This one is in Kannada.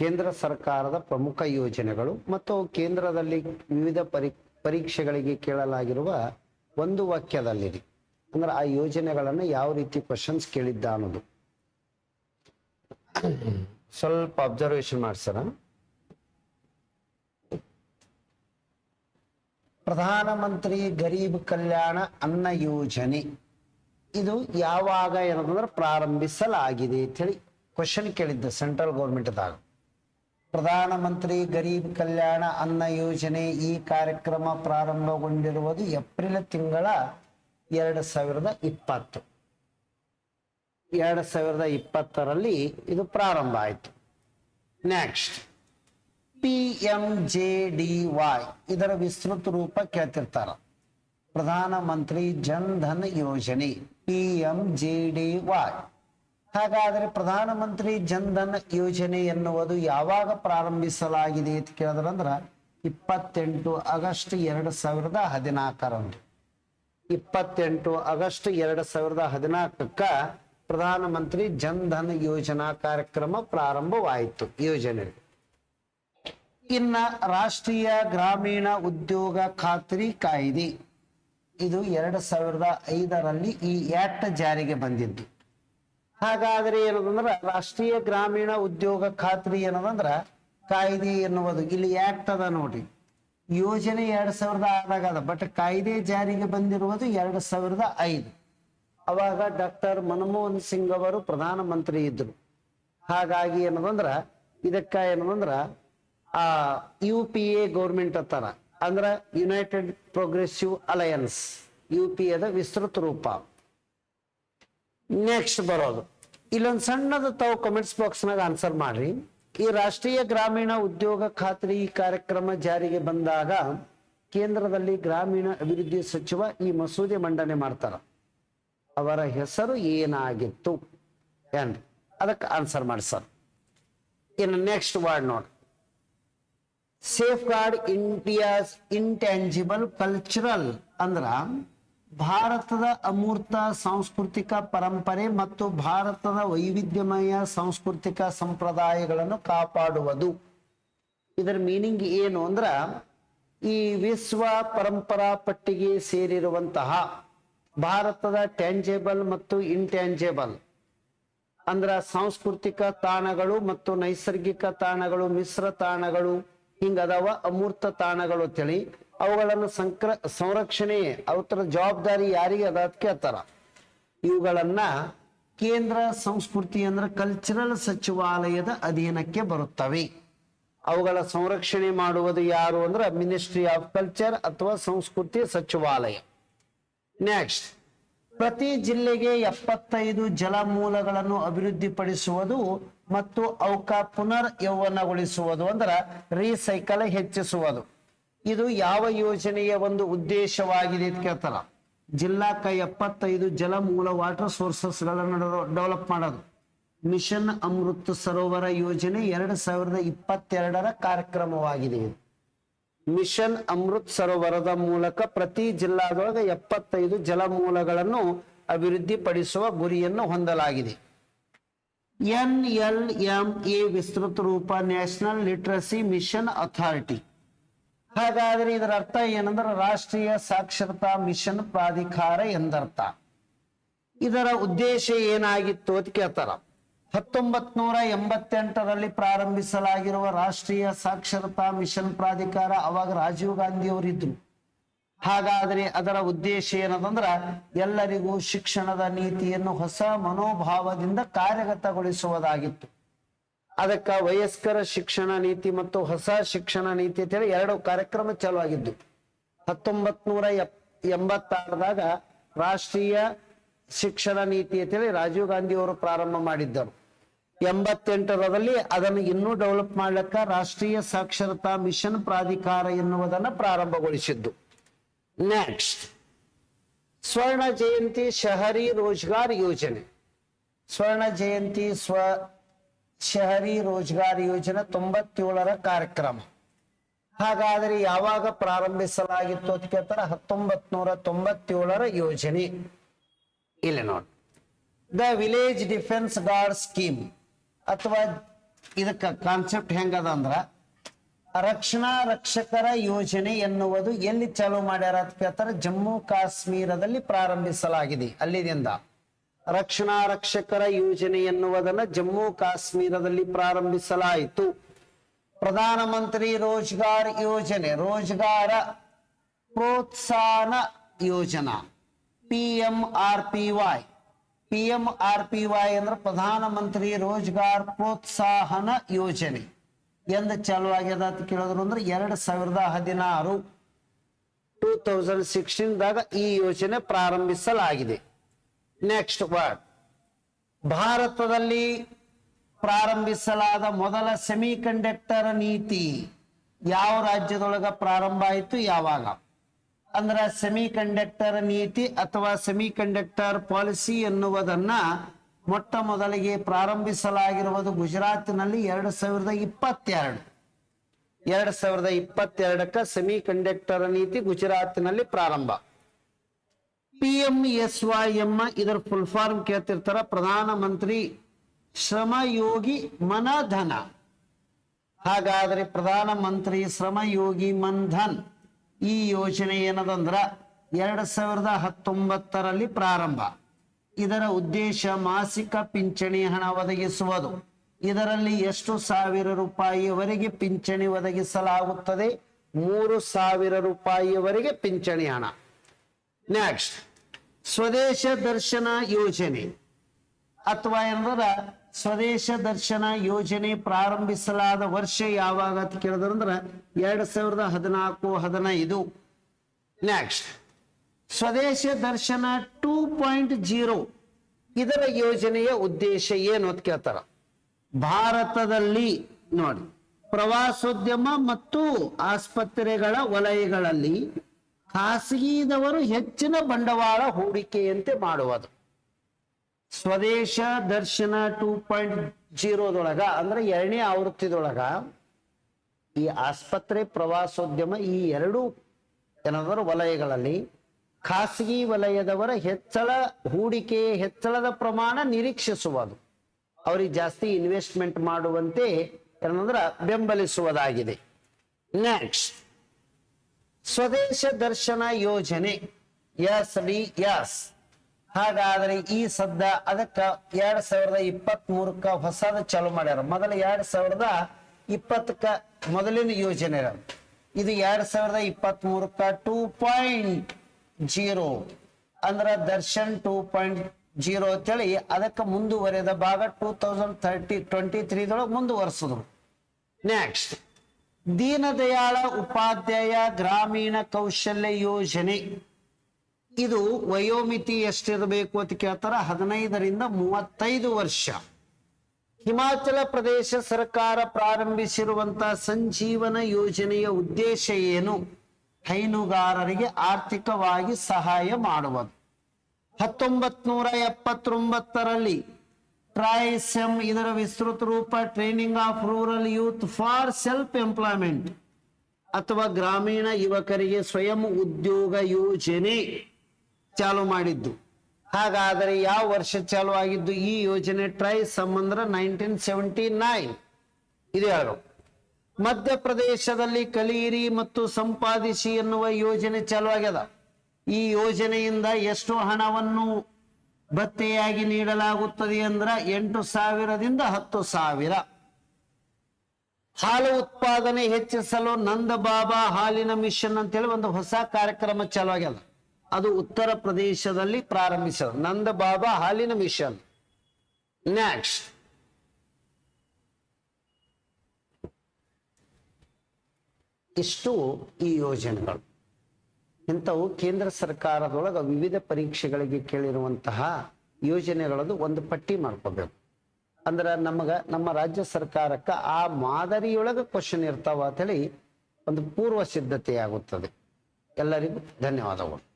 ಕೇಂದ್ರ ಸರ್ಕಾರದ ಪ್ರಮುಖ ಯೋಜನೆಗಳು ಮತ್ತು ಕೇಂದ್ರದಲ್ಲಿ ವಿವಿಧ ಪರಿ, ಪರೀಕ್ಷೆಗಳಿಗೆ ಕೇಳಲಾಗಿರುವ ಒಂದು ವಾಕ್ಯದಲ್ಲಿರಿ ಅಂದ್ರೆ ಆ ಯೋಜನೆಗಳನ್ನು ಯಾವ ರೀತಿ ಕ್ವಶನ್ಸ್ ಕೇಳಿದ್ದ ಅನ್ನೋದು. ಸ್ವಲ್ಪ ಅಬ್ಸರ್ವೇಷನ್ ಮಾಡ್ಸರ ಪ್ರಧಾನಮಂತ್ರಿ ಗರೀಬ್ ಕಲ್ಯಾಣ ಅನ್ನ ಯೋಜನೆ ಇದು ಯಾವಾಗ ಏನಂತಂದ್ರೆ ಪ್ರಾರಂಭಿಸಲಾಗಿದೆ ಅಂತ ಹೇಳಿ ಕ್ವಶನ್ ಕೇಳಿದ್ದ ಸೆಂಟ್ರಲ್ ಗೌರ್ಮೆಂಟ್ದಾಗ ಪ್ರಧಾನಮಂತ್ರಿ ಗರೀಬ್ ಕಲ್ಯಾಣ ಅನ್ನ ಯೋಜನೆ ಈ ಕಾರ್ಯಕ್ರಮ ಪ್ರಾರಂಭಗೊಂಡಿರುವುದು ಏಪ್ರಿಲ್ ತಿಂಗಳ ಎರಡು ಸಾವಿರದ ಇಪ್ಪತ್ತು. ಎರಡು ಸಾವಿರದ ಇಪ್ಪತ್ತರಲ್ಲಿ ಇದು ಪ್ರಾರಂಭ ಆಯಿತು. Next P M J D ಇದರ ವಿಸ್ತೃತ ರೂಪ ಕೇಳ್ತಿರ್ತಾರ. ಪ್ರಧಾನಮಂತ್ರಿ ಜನ್ ಧನ್ ಯೋಜನೆ ಪಿ ಎಂ ಜೆ ಡಿ ಹಾಗಾದರೆ ಪ್ರಧಾನಮಂತ್ರಿ ಜನ್ ಧನ್ ಯೋಜನೆ ಎನ್ನುವುದು ಯಾವಾಗ ಪ್ರಾರಂಭಿಸಲಾಗಿದೆ ಅಂತ ಕೇಳಿದ್ರಂದ್ರ ಇಪ್ಪತ್ತೆಂಟು ಆಗಸ್ಟ್ ಎರಡು ಸಾವಿರದ ಹದಿನಾಲ್ಕರಂದು. ಇಪ್ಪತ್ತೆಂಟು ಆಗಸ್ಟ್ ಎರಡು ಸಾವಿರದ ಹದಿನಾಲ್ಕಕ್ಕ ಪ್ರಧಾನಮಂತ್ರಿ ಜನ್ ಧನ್ ಯೋಜನಾ ಕಾರ್ಯಕ್ರಮ ಪ್ರಾರಂಭವಾಯಿತು ಯೋಜನೆ ಇನ್ನ ರಾಷ್ಟ್ರೀಯ ಗ್ರಾಮೀಣ ಉದ್ಯೋಗ ಖಾತ್ರಿ ಕಾಯ್ದೆ. ಇದು ಎರಡು ಸಾವಿರದ ಐದರಲ್ಲಿ ಈ ಆಕ್ಟ್ ಜಾರಿಗೆ ಬಂದಿದ್ದು. ಹಾಗಾದ್ರೆ ಏನದಂದ್ರ ರಾಷ್ಟ್ರೀಯ ಗ್ರಾಮೀಣ ಉದ್ಯೋಗ ಖಾತ್ರಿ ಏನದಂದ್ರ ಕಾಯ್ದೆ ಎನ್ನುವುದು. ಇಲ್ಲಿ ಆಕ್ಟ್ ಅದ ನೋಡ್ರಿ ಯೋಜನೆ ಎರಡ್ ಸಾವಿರದ ಆರಾಗ ಅದ. ಬಟ್ ಕಾಯ್ದೆ ಜಾರಿಗೆ ಬಂದಿರುವುದು ಎರಡ್ ಸಾವಿರದ ಐದು. ಅವಾಗ ಡಾಕ್ಟರ್ ಮನಮೋಹನ್ ಸಿಂಗ್ ಅವರು ಪ್ರಧಾನಮಂತ್ರಿ ಇದ್ರು. ಹಾಗಾಗಿ ಏನದಂದ್ರ ಇದಕ್ಕ ಏನದಂದ್ರ, ಆ ಯು ಪಿ ಎ ಗೌರ್ಮೆಂಟ್ ಅತ್ತಾರ ಅಂದ್ರ united progressive alliance U P ಎದ ವಿಸ್ತೃತ ರೂಪ. ನೆಕ್ಸ್ಟ್ ಬರೋದು. ಇಲ್ಲೊಂದು ಸಣ್ಣದು ತಾವು ಕಮೆಂಟ್ಸ್ ಬಾಕ್ಸ್ನಾಗ ಆನ್ಸರ್ ಮಾಡ್ರಿ. ಈ ರಾಷ್ಟ್ರೀಯ ಗ್ರಾಮೀಣ ಉದ್ಯೋಗ ಖಾತ್ರಿ ಕಾರ್ಯಕ್ರಮ ಜಾರಿಗೆ ಬಂದಾಗ ಕೇಂದ್ರದಲ್ಲಿ ಗ್ರಾಮೀಣ ಅಭಿವೃದ್ಧಿ ಸಚಿವ ಈ ಮಸೂದೆ ಮಂಡನೆ ಮಾಡ್ತಾರ. ಅವರ ಹೆಸರು ಏನಾಗಿತ್ತು? ಏನ್ರಿ? ಅದಕ್ಕೆ ಆನ್ಸರ್ ಮಾಡಿ ಸರ್. ಇನ್ನು ನೆಕ್ಸ್ಟ್ ವರ್ಡ್ ನೋಡಿ. Safeguard India's intangible cultural ಅಂದ್ರ ಭಾರತದ ಅಮೂರ್ತ ಸಾಂಸ್ಕೃತಿಕ ಪರಂಪರೆ ಮತ್ತು ಭಾರತದ ವೈವಿಧ್ಯಮಯ ಸಾಂಸ್ಕೃತಿಕ ಸಂಪ್ರದಾಯಗಳನ್ನು ಕಾಪಾಡುವುದು. ಇದರ ಮೀನಿಂಗ್ ಏನು ಅಂದ್ರ ಈ ವಿಶ್ವ ಪರಂಪರಾ ಪಟ್ಟಿಗೆ ಸೇರಿರುವಂತಹ ಭಾರತದ ಟ್ಯಾಂಜೇಬಲ್ ಮತ್ತು ಇಂಟ್ಯಾಂಜೇಬಲ್ ಅಂದ್ರ ಸಾಂಸ್ಕೃತಿಕ ತಾಣಗಳು ಮತ್ತು ನೈಸರ್ಗಿಕ ತಾಣಗಳು, ಮಿಶ್ರ ತಾಣಗಳು ಹಿಂಗದವ ಅಮೂರ್ತ ತಾಣಗಳು ಅಂತೇಳಿ ಅವುಗಳನ್ನು ಸಂಕ್ರ, ಸಂರಕ್ಷಣೆ ಅವತರ ಜವಾಬ್ದಾರಿ ಯಾರಿಗೆ ಅದ ಕೇಳ್ತಾರ ಇವುಗಳನ್ನ ಕೇಂದ್ರ ಸಂಸ್ಕೃತಿ ಅಂದ್ರೆ ಕಲ್ಚರಲ್ ಸಚಿವಾಲಯದ ಅಧೀನಕ್ಕೆ ಬರುತ್ತವೆ. ಅವುಗಳ ಸಂರಕ್ಷಣೆ ಮಾಡುವುದು ಯಾರು ಅಂದ್ರೆ ಮಿನಿಸ್ಟ್ರಿ ಆಫ್ ಕಲ್ಚರ್ ಅಥವಾ ಸಂಸ್ಕೃತಿ ಸಚಿವಾಲಯ. ನೆಕ್ಸ್ಟ್ ಪ್ರತಿ ಜಿಲ್ಲೆಗೆ ಎಪ್ಪತ್ತೈದು ಜಲಮೂಲಗಳನ್ನು ಅಭಿವೃದ್ಧಿಪಡಿಸುವುದು ಮತ್ತು ಅವಕ ಪುನರ್ ಯೌವನಗೊಳಿಸುವುದು ಅಂದ್ರೆ ರೀಸೈಕಲ್ ಹೆಚ್ಚಿಸುವುದು. ಇದು ಯಾವ ಯೋಜನೆಯ ಒಂದು ಉದ್ದೇಶವಾಗಿದೆ ಅಂತ ಕೇಳ್ತಾರ. ಜಿಲ್ಲಾಕ ಎಪ್ಪತ್ತೈದು ಜಲಮೂಲ ವಾಟರ್ ಸೋರ್ಸಸ್ಗಳನ್ನು ಡೆವಲಪ್ ಮಾಡೋದು. ಮಿಷನ್ ಅಮೃತ್ ಸರೋವರ ಯೋಜನೆ ಎರಡು ಸಾವಿರದ ಇಪ್ಪತ್ತೆರಡರ ಕಾರ್ಯಕ್ರಮವಾಗಿದೆ. ಮಿಷನ್ ಅಮೃತ್ ಸರೋವರದ ಮೂಲಕ ಪ್ರತಿ ಜಿಲ್ಲಾದೊಳಗೆ ಎಪ್ಪತ್ತೈದು ಜಲಮೂಲಗಳನ್ನು ಅಭಿವೃದ್ಧಿಪಡಿಸುವ ಗುರಿಯನ್ನು ಹೊಂದಲಾಗಿದೆ. ಎನ್ ಎಲ್ ಎಂ ಎ ವಿಸ್ತೃತ ರೂಪ ನ್ಯಾಷನಲ್ ಲಿಟ್ರಸಿ ಮಿಷನ್ ಅಥಾರಿಟಿ. ಹಾಗಾದ್ರೆ ಇದರ ಅರ್ಥ ಏನಂದ್ರೆ ರಾಷ್ಟ್ರೀಯ ಸಾಕ್ಷರತಾ ಮಿಷನ್ ಪ್ರಾಧಿಕಾರ ಎಂದರ್ಥ. ಇದರ ಉದ್ದೇಶ ಏನಾಗಿತ್ತು ಅಂತ ಕೇಳ್ತಾರ. ಹತ್ತೊಂಬತ್ ನೂರ ಎಂಬತ್ತೆಂಟರಲ್ಲಿ ಪ್ರಾರಂಭಿಸಲಾಗಿರುವ ರಾಷ್ಟ್ರೀಯ ಸಾಕ್ಷರತಾ ಮಿಷನ್ ಪ್ರಾಧಿಕಾರ ಅವಾಗ ರಾಜೀವ್ ಗಾಂಧಿ ಅವರಿದ್ರು ಹಾಗಾದ್ರೆ ಅದರ ಉದ್ದೇಶ ಏನದಂದ್ರ ಎಲ್ಲರಿಗೂ ಶಿಕ್ಷಣದ ನೀತಿಯನ್ನು ಹೊಸ ಮನೋಭಾವದಿಂದ ಕಾರ್ಯಗತಗೊಳಿಸುವುದಾಗಿತ್ತು. ಅದಕ್ಕ ವಯಸ್ಕರ ಶಿಕ್ಷಣ ನೀತಿ ಮತ್ತು ಹೊಸ ಶಿಕ್ಷಣ ನೀತಿ ಅಂತ ಹೇಳಿ ಎರಡು ಕಾರ್ಯಕ್ರಮ ಚಾಲು ಆಗಿದ್ದು ಹತ್ತೊಂಬತ್ ನೂರ ಎಂಬತ್ತಾರದಾಗ ರಾಷ್ಟ್ರೀಯ ಶಿಕ್ಷಣ ನೀತಿ ಅಂತೇಳಿ ರಾಜೀವ್ ಗಾಂಧಿ ಅವರು ಪ್ರಾರಂಭ ಮಾಡಿದ್ದರು. ಎಂಬತ್ತೆಂಟರಲ್ಲಿ ಅದನ್ನು ಇನ್ನೂ ಡೆವಲಪ್ ಮಾಡ್ಲಿಕ್ಕ ರಾಷ್ಟ್ರೀಯ ಸಾಕ್ಷರತಾ ಮಿಷನ್ ಪ್ರಾಧಿಕಾರ ಎನ್ನುವುದನ್ನ ಪ್ರಾರಂಭಗೊಳಿಸಿದ್ದು. ನೆಕ್ಸ್ಟ್, ಸ್ವರ್ಣ ಜಯಂತಿ ಶಹರಿ ರೋಜ್ಗಾರ್ ಯೋಜನೆ. ಸ್ವರ್ಣ ಜಯಂತಿ ಸ್ವ ಶಹರಿ ರೋಜ್ಗಾರ್ ಯೋಜನೆ ತೊಂಬತ್ತೇಳರ ಕಾರ್ಯಕ್ರಮ. ಹಾಗಾದರೆ ಯಾವಾಗ ಪ್ರಾರಂಭಿಸಲಾಗಿತ್ತು ಅಂತ ಕೇಳ್ತಾರೆ ಹತ್ತೊಂಬತ್ ನೂರ ತೊಂಬತ್ತೇಳರ ಯೋಜನೆ. ಇಲ್ಲಿ ನೋಡಿ. The village defence guard scheme. ಅಥವಾ ಇದಕ್ಕ ಕಾನ್ಸೆಪ್ಟ್ ಹೆಂಗದ ಅಂದ್ರ ರಕ್ಷಣಾ ರಕ್ಷಕರ ಯೋಜನೆ ಎನ್ನುವುದು ಎಲ್ಲಿ ಚಾಲೂ ಮಾಡ್ಯಾರ ಅಂತ ಕೇಳ್ತಾರೆ, ಜಮ್ಮು ಕಾಶ್ಮೀರದಲ್ಲಿ ಪ್ರಾರಂಭಿಸಲಾಗಿದೆ ಅಲ್ಲಿದಿಂದ. ರಕ್ಷಣಾ ರಕ್ಷಕರ ಯೋಜನೆ ಎನ್ನುವುದನ್ನು ಜಮ್ಮು ಕಾಶ್ಮೀರದಲ್ಲಿ ಪ್ರಾರಂಭಿಸಲಾಯಿತು. ಪ್ರಧಾನಮಂತ್ರಿ ರೋಜ್ಗಾರ್ ಯೋಜನೆ, Rozgar Protsahan Yojana P M R P Y P M R P Y ಅಂದ್ರೆ ಪ್ರಧಾನಮಂತ್ರಿ ರೋಜ್ಗಾರ್ ಪ್ರೋತ್ಸಾಹನ ಯೋಜನೆ. ಎಂದ ಚಾಲು ಆಗ್ಯದ ಅಂತ ಕೇಳಿದ್ರು ಅಂದ್ರೆ ಎರಡ್ ಸಾವಿರದ ಹದಿನಾರು, ಟೂ ತೌಸಂಡ್ ಸಿಕ್ಸ್ಟೀನ್ ದಾಗ ಈ ಯೋಜನೆ ಪ್ರಾರಂಭಿಸಲಾಗಿದೆ. ನೆಕ್ಸ್ಟ್ ವರ್ಡ್ ಭಾರತದಲ್ಲಿ ಪ್ರಾರಂಭಿಸಲಾದ ಮೊದಲ ಸೆಮಿ ಕಂಡಕ್ಟರ್ ನೀತಿ ಯಾವ ರಾಜ್ಯದೊಳಗ ಪ್ರಾರಂಭ ಆಯಿತು? ಯಾವಾಗ? ಅಂದ್ರ ಸೆಮಿ ಕಂಡಕ್ಟರ್ ನೀತಿ ಅಥವಾ ಸೆಮಿ ಕಂಡಕ್ಟರ್ ಪಾಲಿಸಿ ಎನ್ನುವುದನ್ನ ಮೊಟ್ಟ ಮೊದಲಿಗೆ ಪ್ರಾರಂಭಿಸಲಾಗಿರುವುದು ಗುಜರಾತ್ನಲ್ಲಿ ಎರಡು ಸಾವಿರದ ಇಪ್ಪತ್ತೆರಡು. ಎರಡ್ ಸಾವಿರದ ಇಪ್ಪತ್ತೆರಡಕ್ಕ ಸೆಮಿ ಕಂಡಕ್ಟರ್ ನೀತಿ ಗುಜರಾತ್ನಲ್ಲಿ ಪ್ರಾರಂಭ. P M S Y M ಇದರ ಫುಲ್ ಫಾರ್ಮ್ ಕೇಳ್ತಿರ್ತಾರ. ಪ್ರಧಾನ ಮಂತ್ರಿ ಶ್ರಮ ಯೋಗಿ ಮನಧನ. ಹಾಗಾದ್ರೆ ಪ್ರಧಾನ ಮಂತ್ರಿ ಶ್ರಮ ಯೋಗಿ ಮನ್ಧನ್ ಈ ಯೋಜನೆ ಏನದಂದ್ರ ಎರಡ್ ಸಾವಿರದ ಹತ್ತೊಂಬತ್ತರಲ್ಲಿ ಪ್ರಾರಂಭ. ಇದರ ಉದ್ದೇಶ ಮಾಸಿಕ ಪಿಂಚಣಿ ಹಣ ಒದಗಿಸುವುದು. ಇದರಲ್ಲಿ ಎಷ್ಟು ಸಾವಿರ ರೂಪಾಯಿಯವರೆಗೆ ಪಿಂಚಣಿ ಒದಗಿಸಲಾಗುತ್ತದೆ? ಮೂರು ಸಾವಿರ ರೂಪಾಯಿಯವರೆಗೆ ಪಿಂಚಣಿ ಹಣ. ನೆಕ್ಸ್ಟ್ ಸ್ವದೇಶ ದರ್ಶನ ಯೋಜನೆ ಅಥವಾ ಏನಂದ್ರ ಸ್ವದೇಶ ದರ್ಶನ ಯೋಜನೆ ಪ್ರಾರಂಭಿಸಲಾದ ವರ್ಷ ಯಾವಾಗ ಅಂತ ಕೇಳಿದ್ರಂದ್ರ ಎರಡ್ ಸಾವಿರದ ಹದಿನಾಲ್ಕು, ಹದಿನೈದು. ನೆಕ್ಸ್ಟ್ ಸ್ವದೇಶ ದರ್ಶನ ಟೂ ಪಾಯಿಂಟ್ ಜೀರೋ. ಇದರ ಯೋಜನೆಯ ಉದ್ದೇಶ ಏನು ಅಂತ ಕೇಳ್ತಾರ. ಭಾರತದಲ್ಲಿ ನೋಡಿ, ಪ್ರವಾಸೋದ್ಯಮ ಮತ್ತು ಆಸ್ಪತ್ರೆಗಳ ವಲಯಗಳಲ್ಲಿ ಖಾಸಗಿದವರು ಹೆಚ್ಚಿನ ಬಂಡವಾಳ ಹೂಡಿಕೆಯಂತೆ ಮಾಡುವುದು. ಸ್ವದೇಶ ದರ್ಶನ ಟೂ ಪಾಯಿಂಟ್ ಜೀರೋದೊಳಗ ಅಂದ್ರೆ ಎರಡನೇ ಆವೃತ್ತಿದೊಳಗ ಈ ಆಸ್ಪತ್ರೆ ಪ್ರವಾಸೋದ್ಯಮ ಈ ಎರಡು ಏನಾದರೂ ವಲಯಗಳಲ್ಲಿ ಖಾಸಗಿ ವಲಯದವರ ಹೆಚ್ಚಳ ಹೂಡಿಕೆ ಹೆಚ್ಚಳದ ಪ್ರಮಾಣ ನಿರೀಕ್ಷಿಸುವುದು. ಅವರಿಗೆ ಜಾಸ್ತಿ ಇನ್ವೆಸ್ಟ್ಮೆಂಟ್ ಮಾಡುವಂತೆ ಏನಂದ್ರ ಬೆಂಬಲಿಸುವುದಾಗಿದೆ. ನೆಕ್ಸ್ಟ್ ಸ್ವದೇಶ ದರ್ಶನ ಯೋಜನೆ. ಎಸ್ ಡಿ ಎಸ್ ಹಾಗಾದ್ರೆ ಈ ಸದ್ದ ಅದಕ್ಕ ಎರಡ್ ಸಾವಿರದ ಇಪ್ಪತ್ತ್ ಮೂರಕ್ಕ ಹೊಸದ ಚಾಲು ಮಾಡ್ಯಾರ. ಮೊದಲ ಎರಡ್ ಸಾವಿರದ ಇಪ್ಪತ್ತಕ್ಕ ಮೊದಲಿನ ಯೋಜನೆ. ಇದು ಎರಡ್ ಸಾವಿರದ ಇಪ್ಪತ್ತ್ ಮೂರಕ್ಕ ಟೂ ಪಾಯಿಂಟ್ ಜೀರೋ. ಅಂದ್ರ ದರ್ಶನ್ ಟೂ ಪಾಯಿಂಟ್ ಜೀರೋ ಅಂತೇಳಿ ಅದಕ್ಕೆ ಮುಂದುವರೆದ ಭಾಗ ಟೂ ತೌಸಂಡ್ ಥರ್ಟಿ ಟ್ವೆಂಟಿ ತ್ರೀದೊಳಗ ಮುಂದುವರೆಸಿದ್ರು. ನೆಕ್ಸ್ಟ್ ದೀನದಯಾಳ ಉಪಾಧ್ಯಾಯ ಗ್ರಾಮೀಣ ಕೌಶಲ್ಯ ಯೋಜನೆ. ಇದು ವಯೋಮಿತಿ ಎಷ್ಟಿರಬೇಕು ಅಂತ ಕೇಳ್ತಾರ? ಹದಿನೈದರಿಂದ ಮೂವತ್ತೈದು ವರ್ಷ. ಹಿಮಾಚಲ ಪ್ರದೇಶ ಸರ್ಕಾರ ಪ್ರಾರಂಭಿಸಿರುವಂತಹ ಸಂಜೀವನ ಯೋಜನೆಯ ಉದ್ದೇಶ ಏನು? ಹೈನುಗಾರರಿಗೆ ಆರ್ಥಿಕವಾಗಿ ಸಹಾಯ ಮಾಡುವುದು. ಹತ್ತೊಂಬತ್ ನೂರ ಎಪ್ಪತ್ತೊಂಬತ್ತರಲ್ಲಿ ಟ್ರೈಸೆಮ್ ಇದರ ವಿಸ್ತೃತ ರೂಪ training of rural youth for self employment ಅಥವಾ ಗ್ರಾಮೀಣ ಯುವಕರಿಗೆ ಸ್ವಯಂ ಉದ್ಯೋಗ ಯೋಜನೆ ಚಾಲು ಮಾಡಿದ್ದು. ಹಾಗಾದರೆ ಯಾವ ವರ್ಷ ಚಾಲು ಆಗಿದ್ದು? ಈ ಯೋಜನೆ ಟ್ರೈ ಸಂಬಂಧ ನೈನ್ಟೀನ್ ಸೆವೆಂಟಿ ನೈನ್ ಇದು ಯಾರು ಮಧ್ಯಪ್ರದೇಶದಲ್ಲಿ ಕಲಿಯಿರಿ ಮತ್ತು ಸಂಪಾದಿಸಿ ಎನ್ನುವ ಯೋಜನೆ ಚಾಲು ಆಗ್ಯದ. ಈ ಯೋಜನೆಯಿಂದ ಎಷ್ಟು ಹಣವನ್ನು ಭತ್ತೆಯಾಗಿ ನೀಡಲಾಗುತ್ತದೆ ಅಂದ್ರ ಎಂಟು ಸಾವಿರದಿಂದ ಹತ್ತು ಸಾವಿರ. ಹಾಲು ಉತ್ಪಾದನೆ ಹೆಚ್ಚಿಸಲು ನಂದ ಬಾಬಾ ಹಾಲಿನ ಮಿಷನ್ ಅಂತೇಳಿ ಒಂದು ಹೊಸ ಕಾರ್ಯಕ್ರಮ ಚಾಲು ಆಗ್ಯದ. ಅದು ಉತ್ತರ ಪ್ರದೇಶದಲ್ಲಿ ಪ್ರಾರಂಭಿಸಿದ. ನಂದ ಬಾಬಾ ಹಾಲಿನ ಮಿಷನ್. ನೆಕ್ಸ್ಟ್ ಇಷ್ಟು ಈ ಯೋಜನೆಗಳು. ಇಂಥವು ಕೇಂದ್ರ ಸರ್ಕಾರದೊಳಗೆ ವಿವಿಧ ಪರೀಕ್ಷೆಗಳಿಗೆ ಕೇಳಿರುವಂತಹ ಯೋಜನೆಗಳದ್ದು ಒಂದು ಪಟ್ಟಿ ಮಾಡ್ಕೋಬೇಕು. ಅಂದ್ರೆ ನಮಗ, ನಮ್ಮ ರಾಜ್ಯ ಸರ್ಕಾರಕ್ಕೆ ಆ ಮಾದರಿಯೊಳಗೆ ಕ್ವಶನ್ ಇರ್ತಾವ ಅಂತೇಳಿ ಒಂದು ಪೂರ್ವ ಸಿದ್ಧತೆ ಆಗುತ್ತದೆ ಎಲ್ಲರಿಗೂ ಧನ್ಯವಾದಗಳು.